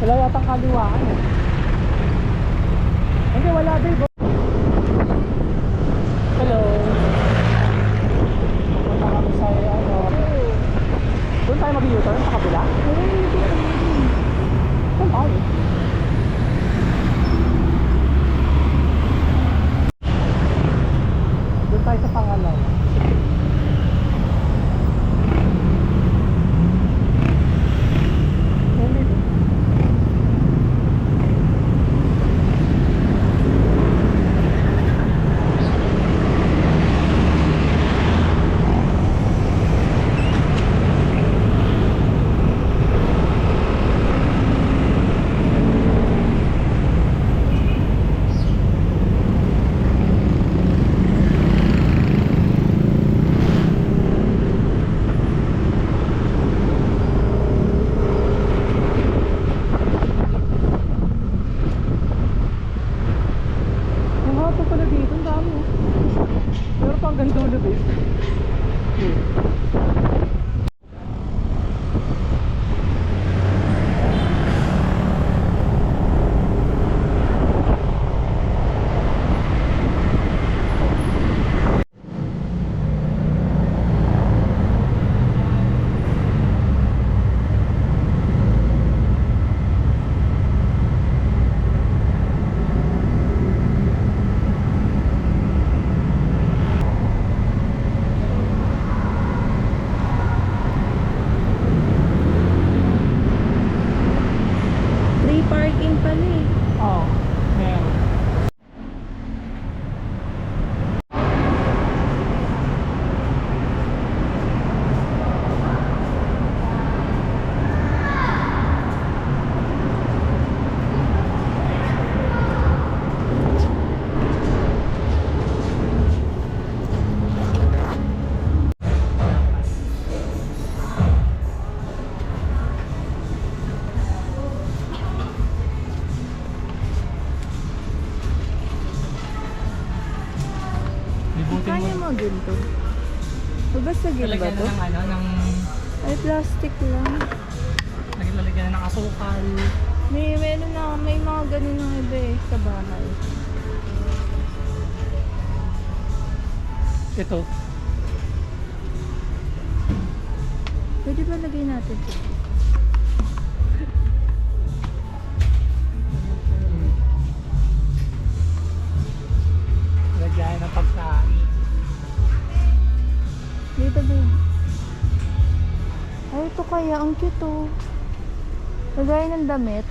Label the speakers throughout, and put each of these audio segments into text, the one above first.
Speaker 1: Wala yatang kaliwaan eh. Hindi, wala babe. Hello. Pupunta kami sa ano. Doon tayo mag-u-turn sa kabila? Doon tayo. Doon tayo sa pangalaw. Hindi. Ang hapa pala dito, ang dami. oh. Pero pang gandulo eh.
Speaker 2: Free parking pala eh.
Speaker 1: Oo. Meron. Libutin
Speaker 2: Kaya
Speaker 1: mo.
Speaker 2: ginto. O basta gin ba
Speaker 1: Lalagyan
Speaker 2: to?
Speaker 1: na ng ano, ng...
Speaker 2: Ay, plastic lang.
Speaker 1: Naglalagyan na ng asukal.
Speaker 2: May, meron na, may mga ganun ng iba eh, sa bahay.
Speaker 1: Ito.
Speaker 2: Pwede ba lagay natin ito? Ay, ito kaya, ang cute oh. Lagay ng damit.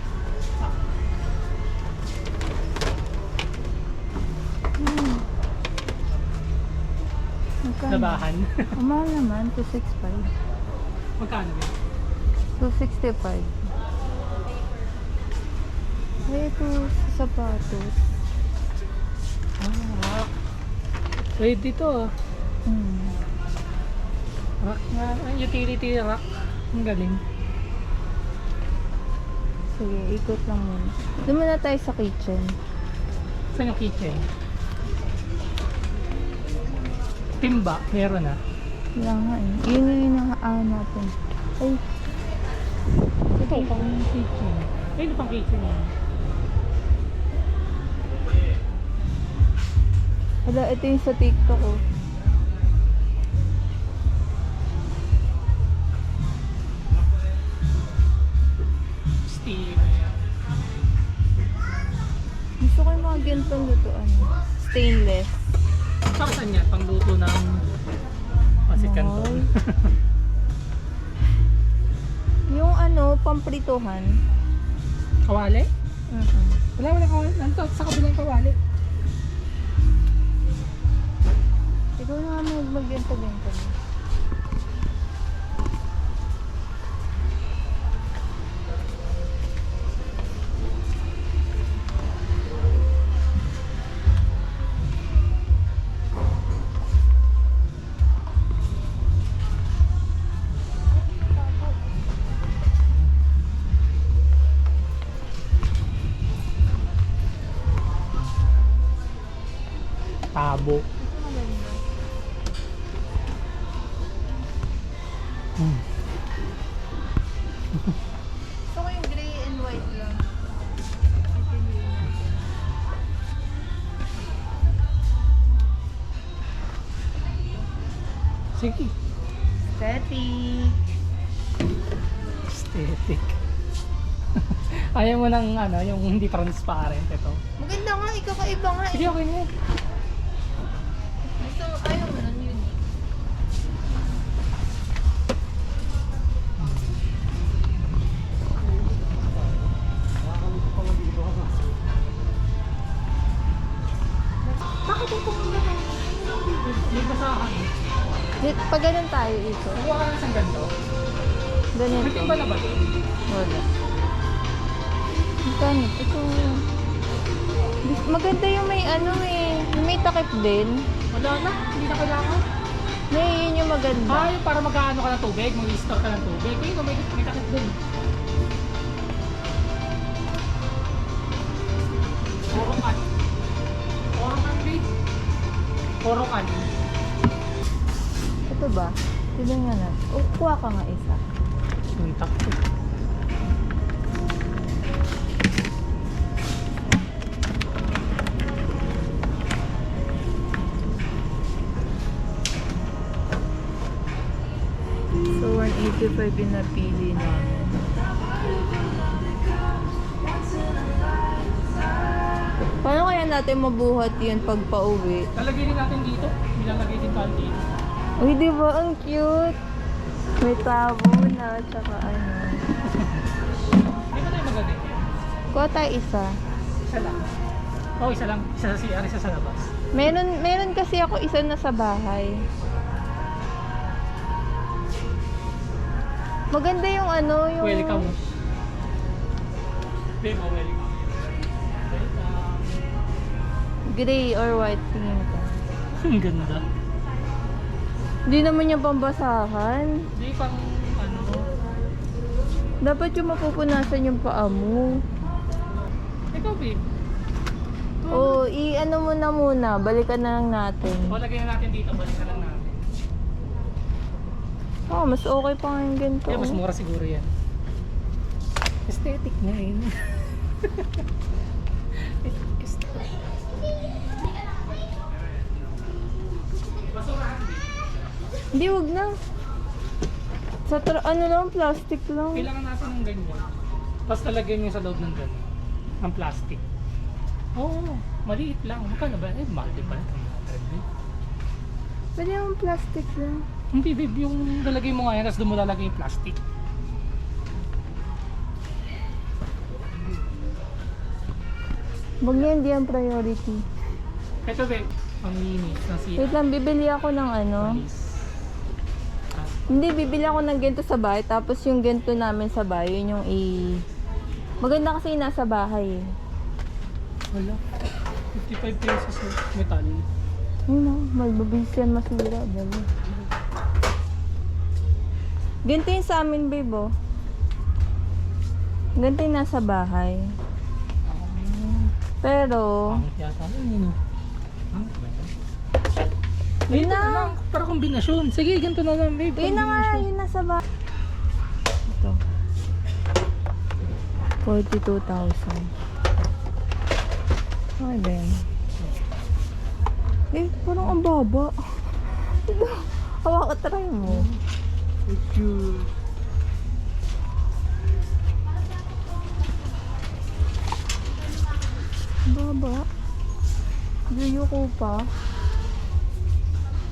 Speaker 2: Hmm. Magkano?
Speaker 1: Labahan.
Speaker 2: Ang mahal naman, 265.
Speaker 1: Magkano ba?
Speaker 2: 265. Ay, ito sa sapatos.
Speaker 1: Ah, rock. Pwede to ah.
Speaker 2: Hmm.
Speaker 1: Rock nga. Utility rock. Ang galing.
Speaker 2: Sige, ikot lang muna. Doon muna tayo sa kitchen.
Speaker 1: Saan yung kitchen? Timba. Meron ah.
Speaker 2: Wala nga eh. Yun yung inahaan natin. Ay,
Speaker 1: Ito, pang kitchen. Ayun pang kitchen ah.
Speaker 2: hala, ito yung sa TikTok oh. Stainless.
Speaker 1: Saka saan yan? Pangluto ng pasit canton.
Speaker 2: Yung ano, pamprituhan.
Speaker 1: Kawali?
Speaker 2: Uh-uh.
Speaker 1: Wala, wala kawali. Nandito sa kabilang kawali.
Speaker 2: Ikaw na nga
Speaker 1: mo ng ano, yung hindi transparent ito.
Speaker 2: Maganda nga, ikaw kaiba nga.
Speaker 1: Sige, okay na.
Speaker 2: Gusto mo, ayaw mo nun yun.
Speaker 1: Bakit yung pumunta ng May basahan.
Speaker 2: Di- Pag ganun tayo ito.
Speaker 1: Kuha ka na sa ganito.
Speaker 2: Ganito.
Speaker 1: May timba na ba ito?
Speaker 2: Maganda yung may ano eh. Yung may takip din.
Speaker 1: Wala na. Hindi na kailangan.
Speaker 2: May yun yung maganda.
Speaker 1: Ah, yung para magkaano ka ng tubig, mag-store ka ng tubig. Ayun, may, may takip din. Puro kan. Puro kan, babe. Puro kan.
Speaker 2: Ito ba? Tignan nga na. O, kuha ka nga isa.
Speaker 1: Yung takip.
Speaker 2: 185 yung napili namin. Paano kaya natin mabuhat yun pag pauwi?
Speaker 1: Lalagay din natin dito. Nilalagay din tayo dito.
Speaker 2: Uy, di ba? Ang cute! May tabo na, tsaka ano.
Speaker 1: Hindi ba tayo magaling?
Speaker 2: Kuha tayo isa.
Speaker 1: Isa lang. Oo, isa lang. Isa sa CR, isa sa labas.
Speaker 2: Meron, meron kasi ako isa na sa bahay. Maganda yung ano, yung...
Speaker 1: Welcome. Babe, oh, welcome.
Speaker 2: Gray or white tingin ko.
Speaker 1: Ang ganda.
Speaker 2: Hindi naman yung pambasahan.
Speaker 1: Hindi pang ano.
Speaker 2: Dapat yung mapupunasan yung paa mo.
Speaker 1: Ikaw, babe.
Speaker 2: O, i-ano mo na muna. Balikan na lang natin.
Speaker 1: O, lagay na natin dito. Balik na lang natin.
Speaker 2: Oh, mas okay pa nga yung ganito.
Speaker 1: Kaya mas mura siguro yan. Aesthetic na yun.
Speaker 2: Hindi, wag na. Sa tra- ano lang, plastic lang.
Speaker 1: Kailangan natin ng ganyan. Tapos talagyan nyo sa loob ng ganyan. Ng plastic. Oo, maliit lang. Magkano ba? Eh, mahal din pala. 300 babe.
Speaker 2: Pwede yung plastic lang.
Speaker 1: Hindi babe, yung lalagay mo nga yan, tapos doon mo lalagay yung plastic.
Speaker 2: Wag niya, hindi ang priority.
Speaker 1: Ito babe, panglinis ng siya.
Speaker 2: Wait lang, bibili ako ng ano. Hindi, bibili ako ng ganito sa bahay. Tapos yung ganito namin sa bahay, yun yung i... Maganda kasi yung nasa bahay eh.
Speaker 1: wala. 55 pesos eh. Metal.
Speaker 2: Yun o, malbabis yan masira. Dali. Ganito yung sa amin, babe, oh. Ganito yung nasa bahay. Pero,
Speaker 1: Pangit yata. Yun? oh? Pangit ba yun?
Speaker 2: Yun
Speaker 1: Ayun
Speaker 2: na.
Speaker 1: lang, para kombinasyon. Sige, ganito na lang, babe.
Speaker 2: yun na nga, yun nasa bahay. Ito. 42,000. Ay, Ben. Eh, parang ang baba. Hawa ka, try mo.
Speaker 1: Thank you.
Speaker 2: Baba. Yuyo ko pa.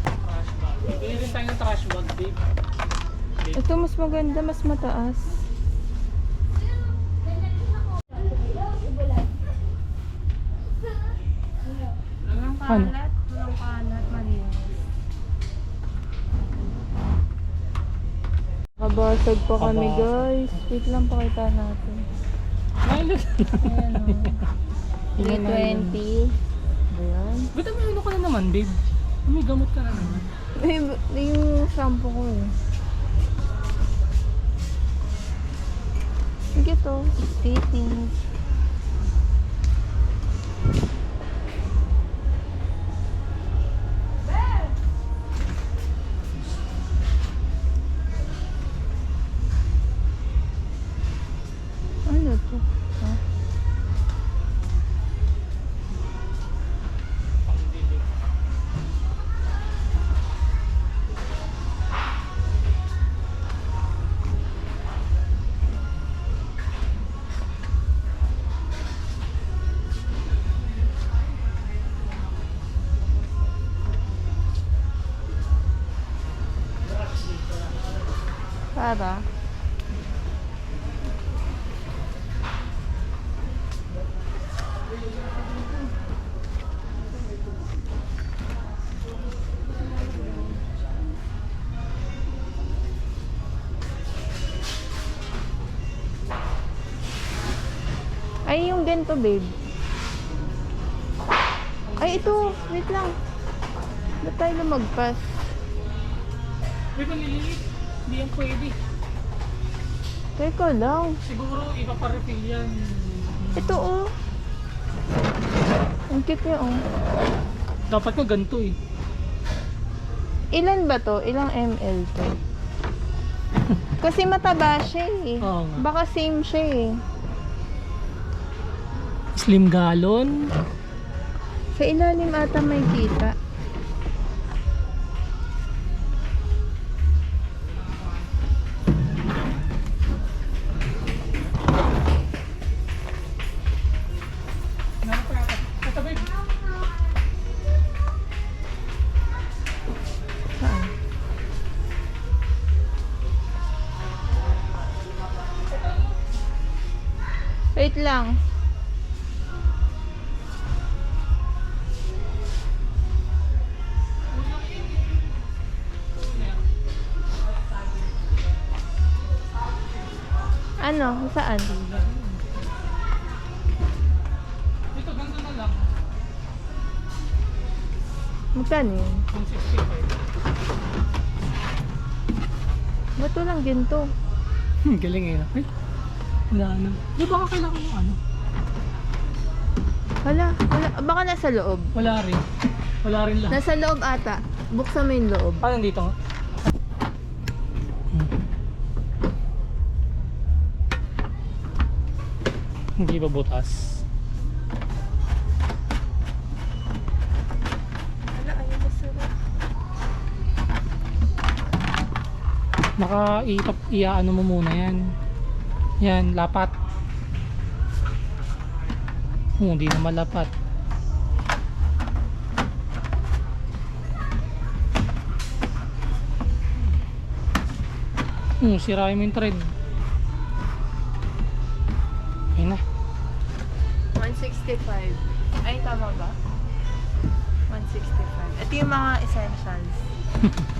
Speaker 1: Trash bag. Bili rin tayo ng trash bag. Babe.
Speaker 2: Ito mas maganda, mas mataas.
Speaker 1: Ano?
Speaker 2: Kabasag pa kami
Speaker 1: Kabasag.
Speaker 2: guys. Wait lang pakita natin.
Speaker 1: Nylon.
Speaker 2: Ayan o.
Speaker 1: Ilan na yun?
Speaker 2: 20. Ayan.
Speaker 1: Ba't may ano ka na naman, babe? May gamot ka na naman.
Speaker 2: Eh, yung shampoo ko eh. Sige to. Titi. minuto. Né? Vai lá. Yung ganito, babe. Ay, ito. Wait lang. Ba't tayo lumagpas?
Speaker 1: Uy, maliliit. Hindi yan pwede.
Speaker 2: Teka lang.
Speaker 1: Siguro ipaparefill yan.
Speaker 2: Ito, oh. Ang cute niya, oh.
Speaker 1: Dapat ko ganito eh.
Speaker 2: Ilan ba to? Ilang ml to? Kasi mataba siya eh.
Speaker 1: Oo nga.
Speaker 2: Baka same siya eh.
Speaker 1: Slim gallon.
Speaker 2: Sa ilalim ata may kita. Wait lang. Ano? Saan?
Speaker 1: Ito, ganito na lang.
Speaker 2: Magkano yun?
Speaker 1: 165.
Speaker 2: Ba't walang ginto?
Speaker 1: Galing eh. Ay, wala na. Di baka kailangan mo ano?
Speaker 2: Wala, wala. Baka nasa loob.
Speaker 1: Wala rin. Wala rin lang.
Speaker 2: Nasa loob ata. Buksan mo yung loob.
Speaker 1: Ah, nandito nga. Hindi ba butas?
Speaker 2: Wala, ayun na sarap.
Speaker 1: Naka iipap iaano mo muna yan. Yan, lapat. Oh, hindi na malapat. Hmm, sirain mo yung thread. Ayun na.
Speaker 2: 165. Ay, tama ba? 165. Ito yung mga essentials.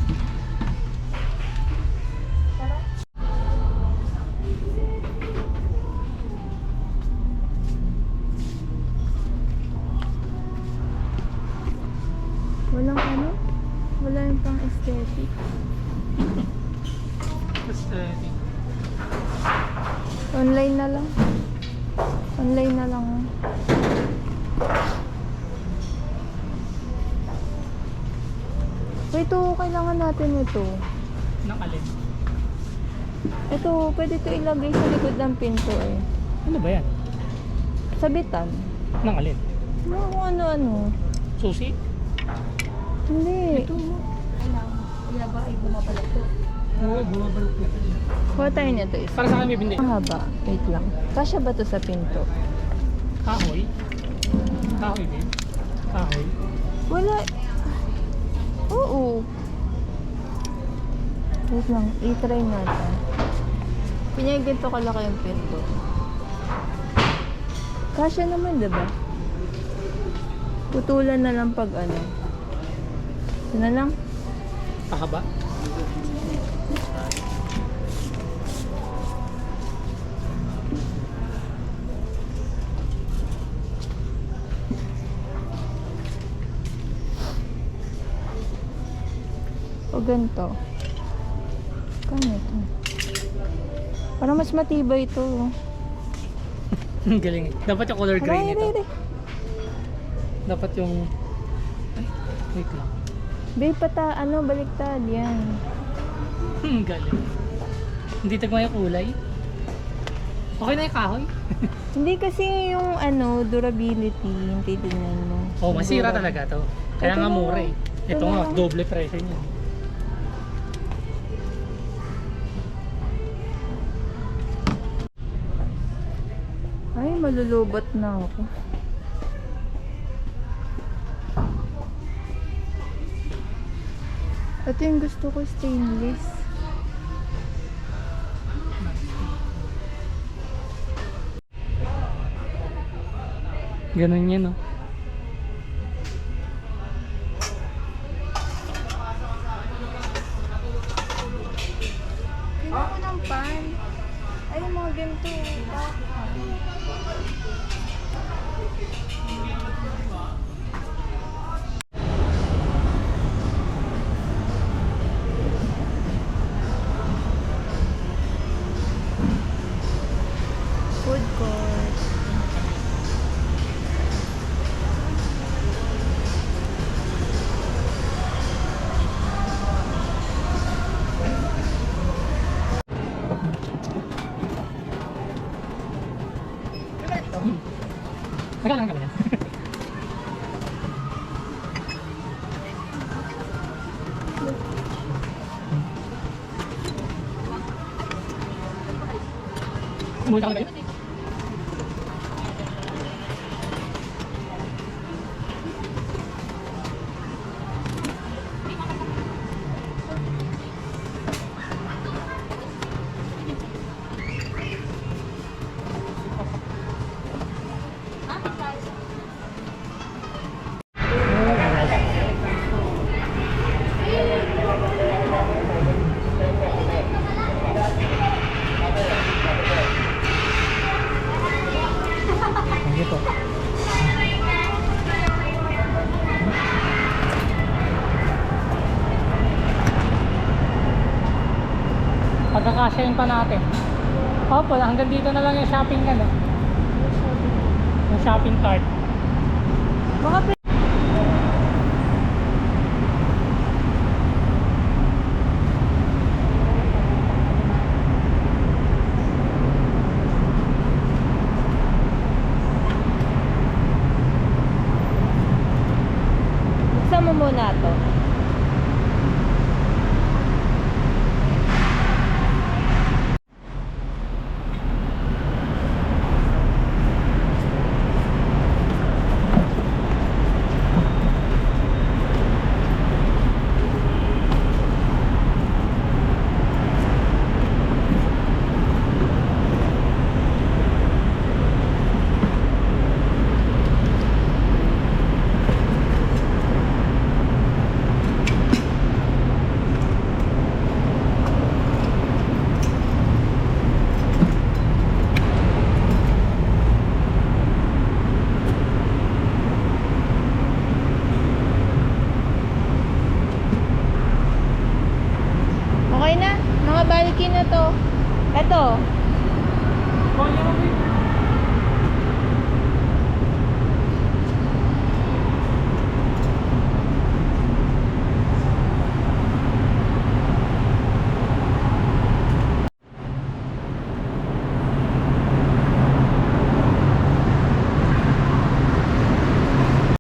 Speaker 2: ito, kailangan natin ito.
Speaker 1: Nang alin?
Speaker 2: Ito, pwede ito ilagay sa likod ng pinto eh.
Speaker 1: Ano ba yan?
Speaker 2: Sabitan.
Speaker 1: Nang alin?
Speaker 2: Mga kung ano-ano.
Speaker 1: Susi?
Speaker 2: Hindi.
Speaker 1: Ito.
Speaker 2: bumabalik
Speaker 1: Oo, bumabalik na.
Speaker 2: Kuha tayo nito isa.
Speaker 1: Para sa akin may bindi.
Speaker 2: Mahaba. Wait lang. Kasya ba to sa pinto?
Speaker 1: Kahoy? Kahoy din? Kahoy?
Speaker 2: Wala. Wait lang. I-try natin. Kanya ganito kalaki yung pinto. Kasya naman, diba? Putulan na lang pag ano. Ito na lang.
Speaker 1: Pakaba?
Speaker 2: O ganito. Kano ito? Para mas matibay ito.
Speaker 1: Ang galing. Dapat yung color gray
Speaker 2: Aray,
Speaker 1: nito.
Speaker 2: aray, aray.
Speaker 1: Dapat yung... Ay, wait lang.
Speaker 2: Babe, pata, ano, baliktad. Yan.
Speaker 1: Ang galing. Hindi tagma yung kulay. Okay na yung kahoy?
Speaker 2: Hindi kasi yung ano, durability, yung titignan mo.
Speaker 1: Oh, masira talaga to. Kaya
Speaker 2: Ito
Speaker 1: nga mura eh.
Speaker 2: Ito
Speaker 1: nga, doble presyo niya.
Speaker 2: malulubot na ako. Ito yung gusto ko stainless.
Speaker 1: Ganun yan, no? Umuwi ka ba Pagkakasyahin pa natin. Opo, hanggang dito na lang yung shopping ka no? Yung shopping cart.
Speaker 2: Baka